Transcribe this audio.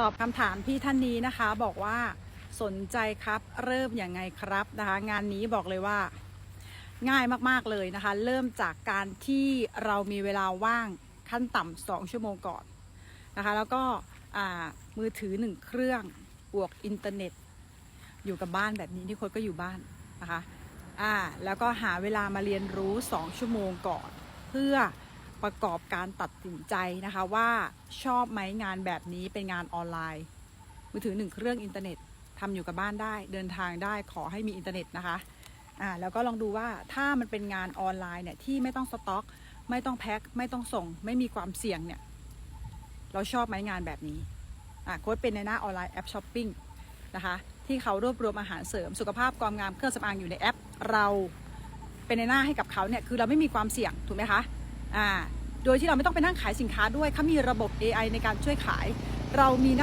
ตอบคำถามพี่ท่านนี้นะคะ บอกว่าสนใจครับเริ่มอย่างไงครับนะคะงานนี้บอกเลยว่า ง่ายมากๆเลยนะคะ เริ่มจากการที่เรามีเวลาว่างขั้นต่ำสองชั่วโมงก่อนนะคะ แล้วก็มือถือหนึ่งเครื่องบวกอินเทอร์เน็ต อยู่กับบ้านแบบนี้ที่คนก็อยู่บ้านนะคะอ่าแล้วก็หาเวลามาเรียนรู้ 2 ชั่วโมงก่อน เพื่อ ประกอบการตัดสินใจนะคะว่าชอบไหมงานแบบนี้เป็นงานออนไลน์ มือถือหนึ่งเครื่องอินเทอร์เน็ตทำอยู่กับบ้านได้ เดินทางได้ขอให้มีอินเทอร์เน็ตนะคะอ่าแล้วก็ลองดูว่าถ้ามันเป็นงานออนไลน์เนี่ยที่ไม่ต้องสต็อก ไม่ต้องแพ็คไม่ต้องส่ง ไม่มีความเสี่ยงเนี่ยเราชอบไหมงานแบบนี้อ่าโค้ดเป็นในหน้าออนไลน์แอปช้อปปิ้งนะคะที่เขารวบรวมอาหารเสริมสุขภาพความงามเครื่องสำอางอยู่ในแอป เราเป็นในหน้าให้กับเขาเนี่ยคือเราไม่มีความเสี่ยงถูกไหมคะ อ่าโดยที่เราไม่ต้องไปนั่งขายสินค้าด้วยเขามีระบบ AI ในการช่วยขาย เรามีหน้า